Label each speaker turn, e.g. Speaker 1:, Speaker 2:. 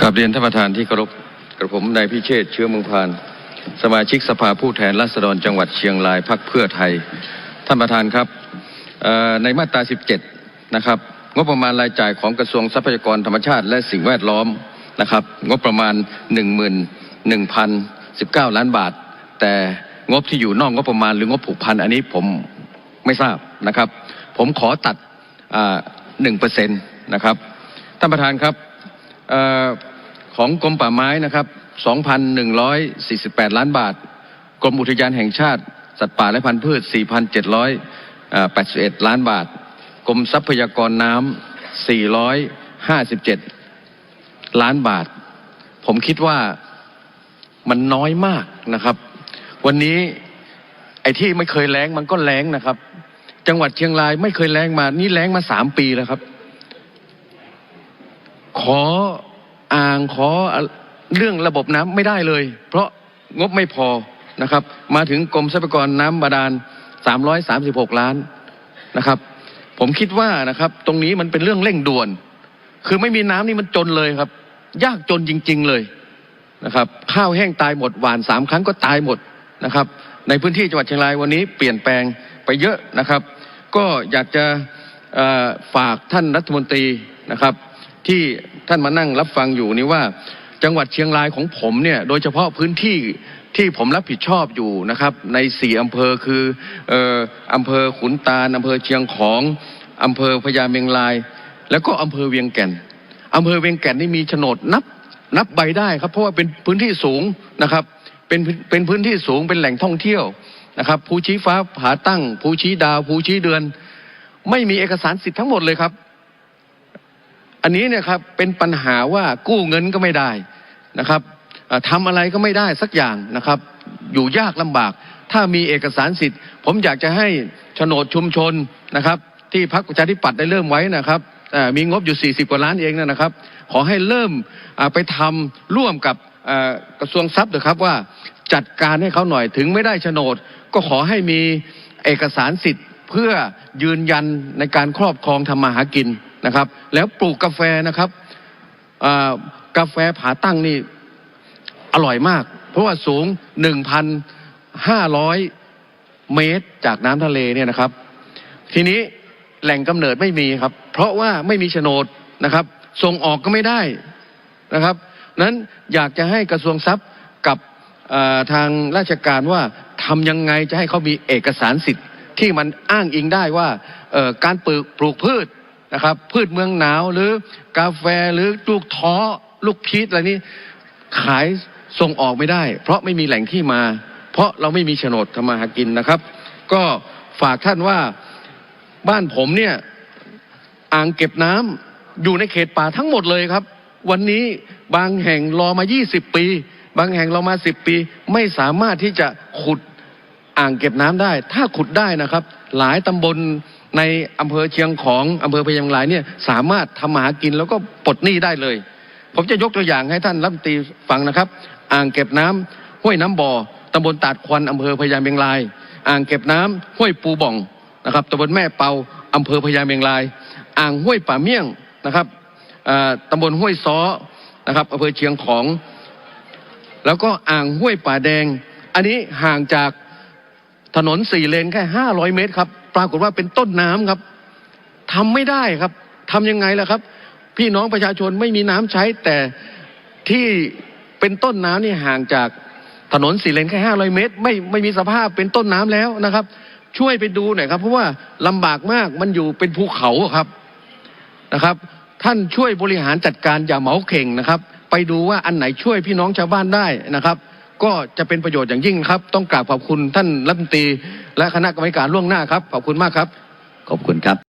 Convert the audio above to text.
Speaker 1: ครับเรียนท่านประธานที่เคารพกระผมนายพิเชษเชื้อเมืองพาน สมาชิกสภาผู้แทนราษฎรจังหวัดเชียงรายพักเพื่อไทย ท่านประธานครับในมาตรา 17 นะครับ งบประมาณรายจ่ายของกระทรวงทรัพยากรธรรมชาติและสิ่งแวดล้อมนะครับ งบประมาณ 11,019 ล้านบาท แต่งบที่อยู่นอกงบประมาณหรืองบผูกพันอันนี้ผมไม่ทราบนะครับ ผมขอตัดหนึ่งเปอร์เซ็นต์นะครับ ท่านประธานครับ ของกรมป่าไม้นะครับ2,148ล้านบาท กรมอุทยานแห่งชาติ สัตว์ป่าและพันธุ์พืช4,781ล้านบาท กรมทรัพยากรน้ำ457ล้านบาท ผมคิดว่ามันน้อยมากนะครับ วันนี้ไอ้ที่ไม่เคยแล้งมันก็แล้งนะครับ จังหวัดเชียงรายไม่เคยแล้งมา นี่แล้งมาสามปีแล้วครับ ขออ่างขอเรื่องระบบน้ำไม่ได้เลย เพราะงบไม่พอนะครับ มาถึงกรมทรัพยากรน้ำบาดาล336 ล้านนะครับ ผมคิดว่านะครับ ตรงนี้มันเป็นเรื่องเร่งด่วน คือไม่มีน้ำนี่มันจนเลยครับ ยากจนจริง ๆเลยนะครับ ข้าวแห้งตายหมดหวานสามครั้งก็ตายหมดนะครับ ในพื้นที่จังหวัดเชียงรายวันนี้เปลี่ยนแปลงไปเยอะนะครับ ก็อยากจะฝากท่านรัฐมนตรีนะครับ ที่ท่านมานั่งรับฟังอยู่นี่ว่า จังหวัดเชียงรายของผมเนี่ย โดยเฉพาะพื้นที่ที่ผมรับผิดชอบอยู่นะครับ ในสี่อำเภอคือเอ่ออำเภอขุนตาลอำเภอเชียงของอำเภอพญาเมงราย แล้วก็อำเภอเวียงแก่นอำเภอเวียงแก่นนี่มีโฉนดนับนับใบได้ครับ เพราะว่าเป็นพื้นที่สูงนะครับ เป็นเป็นพื้นที่สูงเป็นแหล่งท่องเที่ยวนะครับภูชี้ฟ้าผาตั้งภูชี้ดาวภูชี้เดือน ไม่มีเอกสารสิทธิ์ทั้งหมดเลยครับ อันนี้เนี่ยครับเป็นปัญหาว่ากู้เงินก็ไม่ได้นะครับอ่าทำอะไรก็ไม่ได้สักอย่างนะครับ อยู่ยากลำบาก ถ้ามีเอกสารสิทธิ์ ผมอยากจะให้โฉนดชุมชนนะครับ ที่พรรคประชาธิปัตย์ได้เริ่มไว้นะครับมีงบอยู่ 40 กว่าล้านเองนะครับ ขอให้เริ่มไปทำร่วมกับกระทรวงทรัพย์เถอะครับว่าจัดการให้เขาหน่อยถึงไม่ได้โฉนด ก็ขอให้มีเอกสารสิทธิ์ เพื่อยืนยันในการครอบครองทำมาหากิน นะครับ แล้วปลูกกาแฟนะครับกาแฟผาตั้งนี่อร่อยมาก เพราะว่าสูง 1,500 เมตรจากน้ำทะเลเนี่ยนะครับ ทีนี้แหล่งกำเนิดไม่มีครับ เพราะว่าไม่มีโฉนดนะครับ ส่งออกก็ไม่ได้นะครับ นั้นอยากจะให้กระทรวงทรัพย์กับทางราชการว่าทำยังไงจะให้เขามีเอกสารสิทธิ์ที่มันอ้างอิงได้ว่าการปลูกปลูกพืช นะครับพืชเมืองหนาวหรือกาแฟหรือลูกท้อลูกพีชอะไรนี้ขายส่งออกไม่ได้ เพราะไม่มีแหล่งที่มา เพราะเราไม่มีโฉนดทำมาหากินนะครับ ก็ฝากท่านว่าบ้านผมเนี่ยอ่างเก็บน้ำอยู่ในเขตป่าทั้งหมดเลยครับ วันนี้บางแห่งรอมา 20 ปี บางแห่งรอมา 10 ปี ไม่สามารถที่จะขุดอ่างเก็บน้ำได้ ถ้าขุดได้นะครับ หลายตำบล ในอำเภอเชียงของอำเภอพยังรายเนี่ยสามารถทำมาหากินแล้วก็ปลดหนี้ได้เลย ผมจะยกตัวอย่างให้ท่านรัฐมนตรีฟังนะครับ อ่างเก็บน้ำห้วยน้ำบ่อตำบลตาดควันอำเภอพญาเมงราย อ่างเก็บน้ำห้วยปูบ่องนะครับตำบลแม่เปาอำเภอพญาเมงราย อ่างห้วยป่าเมี่ยงนะครับตำบลห้วยซ้อนะครับอำเภอเชียงของ แล้วก็อ่างห้วยป่าแดง อันนี้ห่างจากถนนสี่เลนแค่ห้าร้อยเมตรครับ ปรากฏว่าเป็นต้นน้ำครับทำไม่ได้ครับทำยังไงล่ะครับ พี่น้องประชาชนไม่มีน้ำใช้ แต่ที่เป็นต้นน้ำนี่ห่างจากถนนสี่เลนแค่ห้าร้อยเมตร ไม่ไม่มีสภาพเป็นต้นน้ำแล้วนะครับ ช่วยไปดูหน่อยครับ เพราะว่าลำบากมากมันอยู่เป็นภูเขาครับนะครับ ท่านช่วยบริหารจัดการอย่าเหมาเข่งนะครับ ไปดูว่าอันไหนช่วยพี่น้องชาวบ้านได้นะครับ ก็จะเป็นประโยชน์อย่างยิ่งครับ ต้องกราบขอบคุณท่านรัฐมนตรี และคณะกรรมการล่วงหน้าครับขอบคุณมากครับ
Speaker 2: ขอบคุณครับ